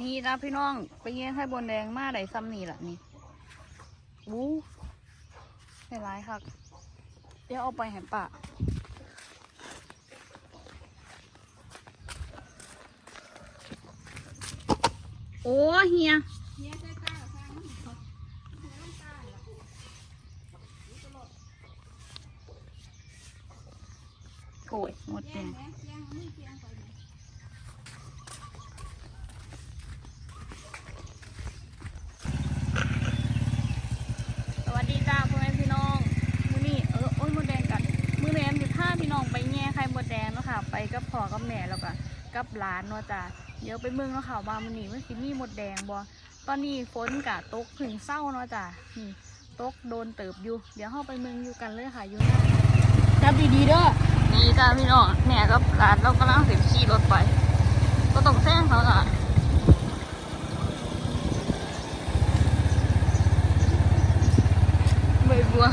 นี่นะพี่น้อง ไปเยี่ยงให้บนแดงมาได้ซ้ำนี่แหละนี่วู้ได้ร้ายครับเดี๋ยวเอาไปให้ป่าโอ้เฮียโอ้ยหมดแดง สวัสดีจ้าพ่อแม่พี่น้องมื้อนี้เออโอ้ยมดแดงกันมื้อแรมสิพาพี่น้องไปแง่ไข่มดแดงเนาะค่ะ ไปกับพ่อกับแม่แล้วก็ กับหลานเนาะจ้าเดี๋ยวไปเมืองเนาะค่ะว่ามื้อนี้มันสิมีมดแดงบ่ตอนนี้ฝนกะตกถึงเศร้าเนาะจ้านี่ตกโดนเติบอยู่ เดี๋ยวเฮาไปเมืองอยู่กันเลยค่ะอยู่หน้าจับดีๆเด้อนี่จ้าพี่น้องแม่กับหลานเรากำลังสิขี่รถไป ก็ต้องแซงเขาจ้ะใบบัว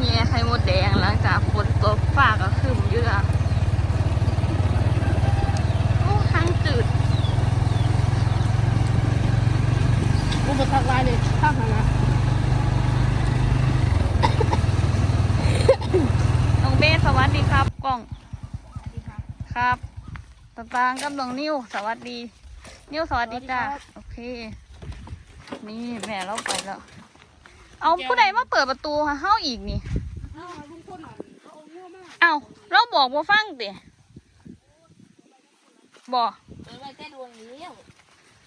แง่ไข่มดแดงหลังจากฝนตกฟ้าก็ครึ้มอยู่จ้ะโอ้ทางจืด อุปสรรคหลายเลย ข้างหน้าน้องเบสสวัสดีครับกล้องครับต่างๆกับน้องนิวสวัสดี นิวสวัสดีจ้าโอเค นี่แม่เราไปแล้ว เอาผู้ใดมาเปิดประตูให้เฮาอีกนี่เอาลุงพลหน่อยเอาเนื้อมากเอาเราบอกว่าฟังติบอกเออไว้แต่ดวงเลี้ยว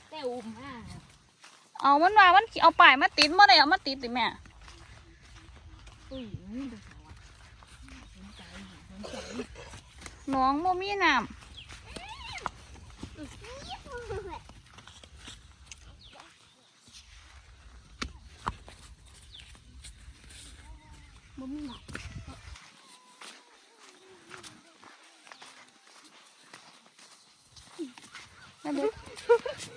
แต่อุ้มอะ เอามันว่ามันเอาป้ายมาติดเมื่อไรเอามาติดติแม่อุ้ยมันดูสาวสนใจสนใจน้องโมมีน้บ่มีหนักำอย่าเด็ก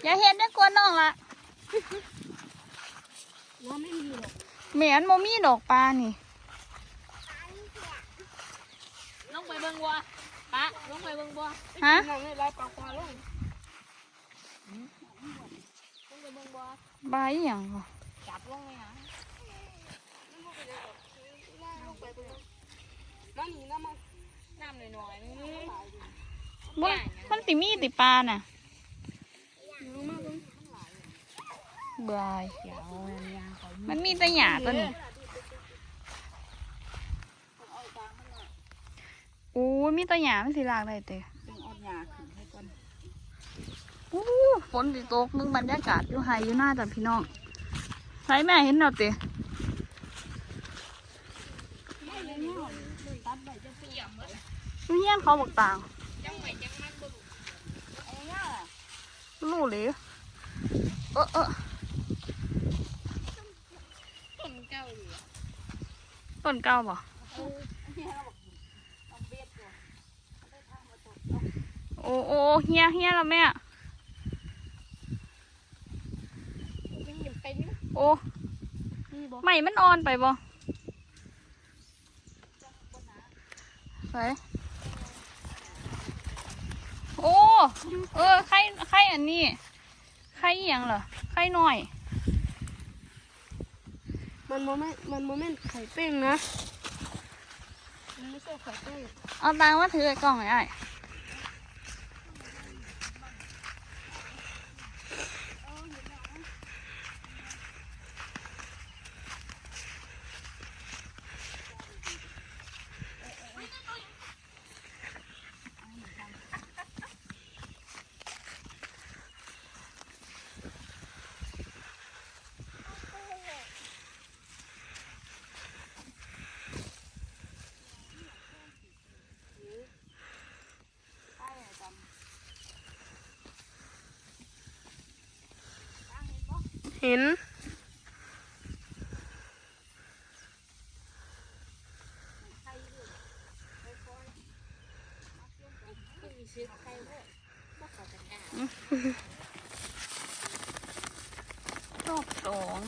อย่าเห็นได้กลัวน้องละ ว่าไม่มีหรอกเหมียนโมมีดอกปลานี่ลงไปเบิ่งวัวปะลงไปเบิ่งวัวฮะนั่งในลายปลาควาลงลงไปเบิ่งวัวใบอหย่างบ่จับลงไงฮะลงไปเบิ่งมานี่น้ำมันน้ำหน่อยๆนึงบ่มันสิมีติปลาน่ะ ลงมาเบิ่ง เบื่อเดี๋ยวเอายางเขามันมีแต่หญ้าตัวนี้โอ้ยมีแต่หญ้ามันสิลากได้เตะต้องเอายาขึ้นให้ก่อนอู้ฝนสิตกมึงบรรยากาศอยู่ไฮอยู่หน้าจ้ะพี่น้องใส่แม่เห็นเราเตะตัดใบจะเปียกหมดอยู่เงี้ยนเขาบอกต่างจังใบจังมันบ่เอาง่ายรู้เลยเออเออ ต้นเก่าอยู่ต้นเก้าบ่โอ้โอ้เฮียเฮียแล้วแม่โอ้ไม่มันอ่อนไปบ่ไปโอ้ เออไข่ไข่อันนี้ไข่อหย่างเหรอไข่น้อย มันโมเมนต์มันโมเมนต์ไข่เป้งนะ มันไม่ใช่ไข่เป้ง เอาตังค์มาถือไอ้กล่องไอ้ไอ้ เห็นซื้อไข่ด้วยบ่เข้ากันอะรอบสอง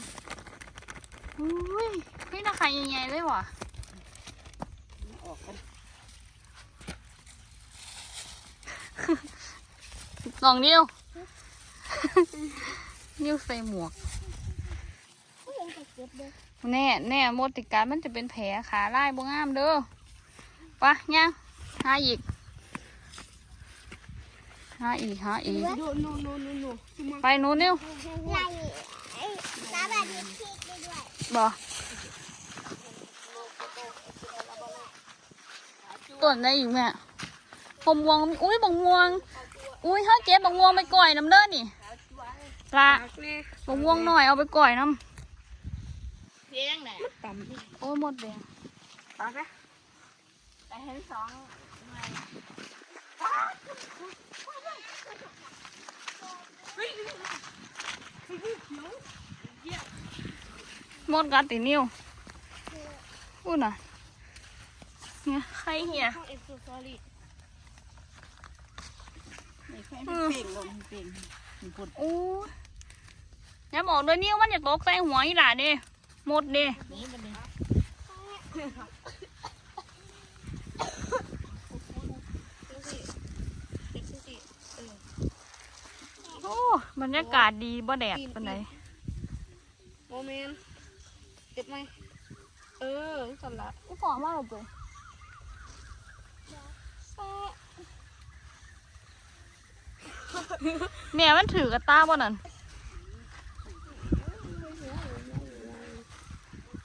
อุ้ยนี่ราคาใหญ่ๆเลยว่ะออกกันสองเดียว นิ้วใส่หมวกผู้ยังเก็บเลยแน่แน่โมติการมันจะเป็นแผลขาลายบ่งามเด้อไปะย่างหาอีกหาอีกหาอีกโนโนโนโนโนขึ้นมาไปหนู้นนิ้วไล่ไอ้ตาแบบนี้พีกได้ด้วยบ่ต้นได้อยู่แม่ผมม่วงมีอุ้ยบักม่วง อุ้ยเขาเก็บบักม่วงไปก่อยน้ำเด้อนี่ ละปากเนี่ยบักม่วงหน่อยเอาไปก่อยน้เพียงไหนต่ำำโอ้ยหมดแดงปากนะแต่เห็นสองหมดกัดตินิ้วอุ้ยน่ะเนี่ยใครเหี้ยห้องเอ็กซ์ซอ รี่อืมเป่งลงเป่งพุ่นโอ้ยอย่าบอกเลยนิ้วมันอย่าตกใส่หัวอีหล่าเด้หมดเด้นี้มันนี่เอ็กซ์ซี่โอ้บรรยากาศดีบ่แดดปานใดโมเมนต์เก็บไหมเออสำลับกูขอมาเลย แม่มันถือกระตาบ่นั่น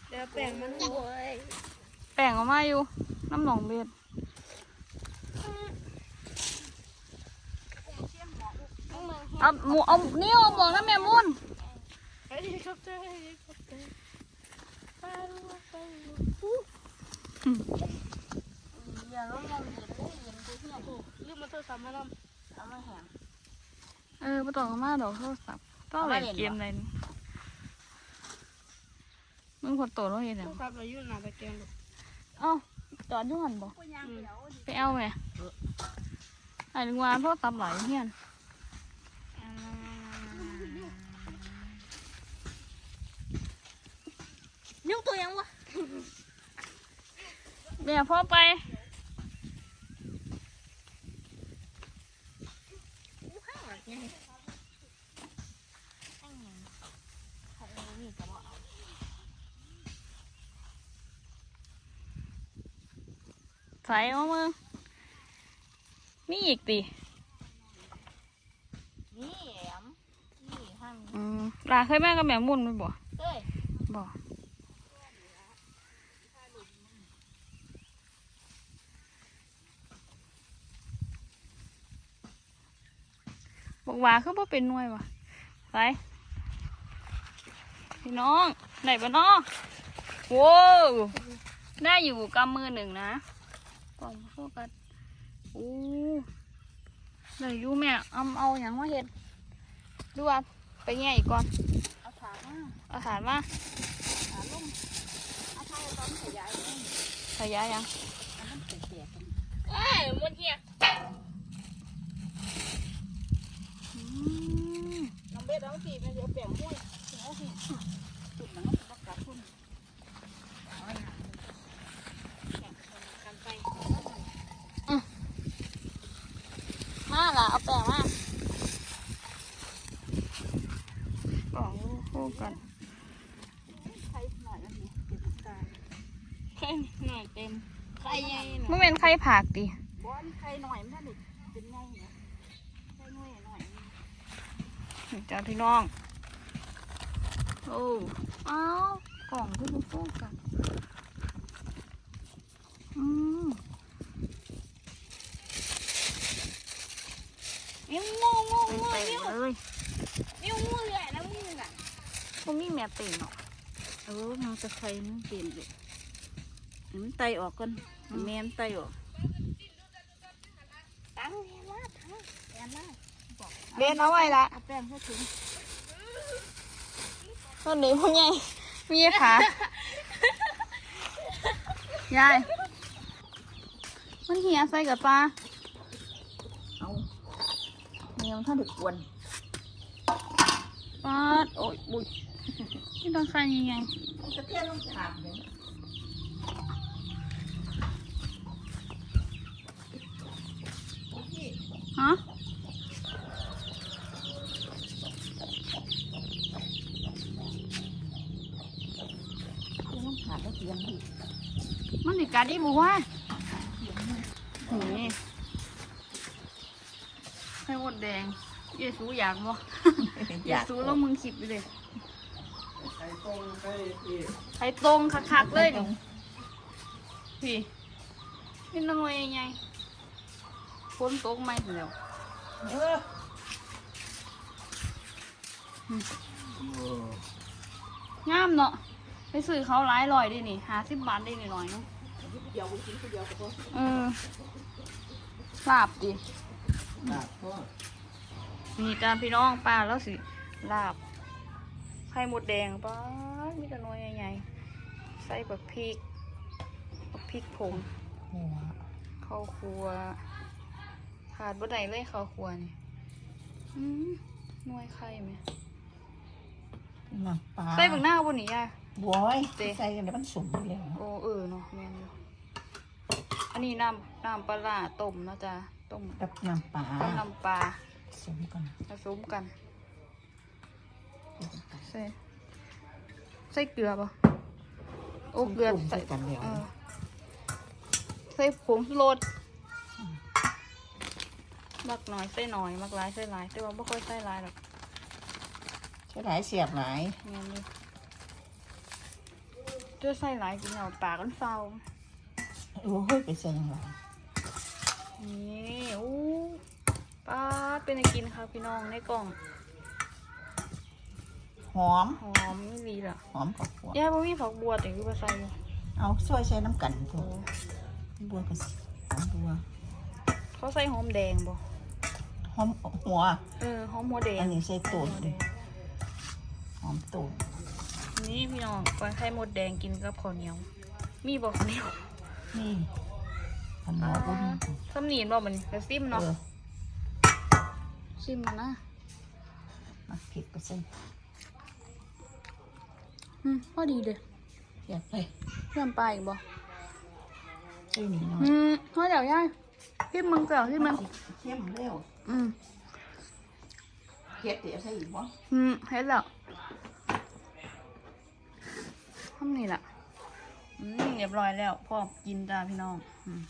เดี๋ยวแป้งมันโวยแป้งออกมาอยู่ น้ำหนองเบ็ดเอาหมูเอานิ้วเอาหมวกน้ำแม่มุ่นเฮลิคอปเตอร์เฮลิคอปเตอร์ไปดูไปดูอย่าลงมาเห็นเลยเห็นกูที่ไหนลืมมาโทรศัพท์มานำเอามาแหง เออไม่ต้องเอามาดอกโทรศัพท์ต้องเล่นเกมอะไรนี่มึงคนโตแล้วเห็นโทยังรศัพท์เราอยู่หน้าตะแกรงลูกเอ้าจอดอยู่หันบ่อืมไปเอาไหมไอ้นึกว่าโทรศัพท์ไหลเฮียนนิ้วตัวยังวะแม่พ่อไป ใส่เอามึงมีอีกตินี่แหลมนี่ห้างอืมลาเคยแม่กับแม่มุ่นไหมบ่เอ้ยบ่ บอกว่าคือบ่เป็นหน่วยวะไปพี่น้องไหนบ่น้องโว้วได้อยู่กำมือหนึ่งนะกล่องโฟกัสโอ้ได้อยู่แม่เอาเอาอย่างมาเห็ดดูว่าไปแง่อีกก่อน เอาถามมาเอาถามมาถามลงเอาเท่าตอนขยายเลยขยายยังอันนั้นเปียกๆกันเอ้ยมันเหี้ย อืม น้องเบ็ดเอาสิแม่เดี๋ยวเปียกห้วยเอาสิจุดหนังก็กลับพุ่นเอาไว้หาแข่งกันไปมาล่ะ เอาแป้งมากล่องคู่กันใช้หน่อยอันนี้เก็บตาไข่หน่อยเต็มไข่ใหญ่หน่อยไม่เป็นไข่ผักดิบอนใครหน่อยมันถ้หนึ่งเป็นไงเนี่ยใครหน่อยหน่อย จ้าพี่น้อง โอ้อ้าวกล่องที่มันคู่กันอืมนิ้วงูงูงูไปนิ้วเลยนิ้วงูเลยแล้วมือน่ะพวกนี้แม่ติ่งเนาะเออมันจะใครมันเปลี่ยนอยู่ให้มันไตออกก่อนให้แม่มันไตออกตั้งแม่มาตั้งแม่มา เบนเอาไว้ละเอาแป้งให้ถึงตอนนี้พวกใหญ่มีขายาย มันเหี่ยใส่กับปลาเอาแม่มันถ้าดึกวนปลาดโอ้ยบุยนี่ต้องใส่ยังไงมันจะเทียนลงถามเลย ฮะ มันสิกัดอีบัวนี่ให้หมดแดง เยซูอยากบ่เยซูแล้วมึงคิดไปเลยไข่ตรงไข่เอีกไอ้ตรงคักๆเลยนี่พี่นี่น้อยยังไงฝนตกไหมถึงแล้วเอองามเนาะไปซื้อเขาหลายร้อยดินี่ห้าสิบบาทได้นิดหน่อยเนาะ เดี๋ยวกินคนเดียวก็พอเออลาบดิลาบพ่อนี่จ้าพี่น้องป้าแล้วสิลาบไข่หมดแดงป้าดมีแต่น้อยใหญ่ๆใส่แบบพริกบักพริกผงหัวข้าวครัวขาดบ่ได้เลยข้าวครัวนี่อืมหน่วยไข่ไหมน้ำปลาใส่บักหน้าบนนี่ยายบอยเจ๊ใส่กันแล้วมันสมอยู่แล้วโอ้เออเนาะแม่นอยู่ อันนี้น้ำน้ำปลาร้าต้มนะจ๊ะต้มกับน้ำปลากับน้ำปลาสมกันผสมกันใส่ใส่เกลือป่ะโอ้เกลือใส่ใส่กันแล้วเออใส่ผงชูรสมักน้อยใส่หน่อยมักหลายใส่หลายแต่ว่าไม่ค่อยใส่หลายหรอกใช่หลายเสียบหลายเงี้ยเลยจะใส่หลายกินเอาปากกันเฝ้า โอ้ยไปใส่ยังไงนี่อู้ป้าดเป็นไงกินค่ะพี่น้องในกล่อง หอม หอมไม่รีล่ะหอมกับหัวย่าบ่มีผักบัวแต่คือมาใส่อยู่เอาช่วยใช้น้ำกันโอ้ตัวบัวกับหอมบัวเขาใส่หอมแดงบ่หอมหัว เออหอมหัวแดงอันนี้ใส่ตูดหัวแดงหอมตูดนี่พี่น้องก้อยไข่มดแดงกินกับข้าวเหนียว มีบอกข้าวเหนียว นี่อันหมอบุญสำนีนบอกมันกระซิมเอเนาะอซิมนะมาผิดก็ใส่อืมพอดีเลยอยากไปเพื่อนปลาอีกบ่ใส่นี่หน่อยอืมพอเดี๋ยวย่ายซิมมึงเก่าซิมมึงเข้มเร็วอืมเผ็ดเดี๋ยวใส่อีกบ่อืมเฮ็ดแล้วทำนี่แหละอืม เรียบร้อยแล้วพร้อมกินจ้าพี่น้องอืม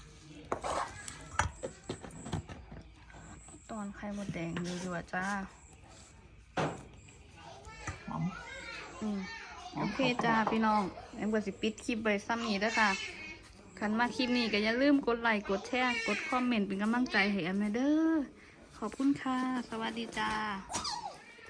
ตอนไข่มดแดงอยู่ๆจ้าหอมอืมโอเคจ้าพี่น้องแอมก็สิปิดคลิปไปซ้ำนี้เด้อค่ะคันมาคลิปนี้ก็อย่าลืมกดไลค์กดแชร์กดคอมเมนต์เป็นกำลังใจให้แอมแม่เด้อขอบคุณค่ะ สวัสดีจ้า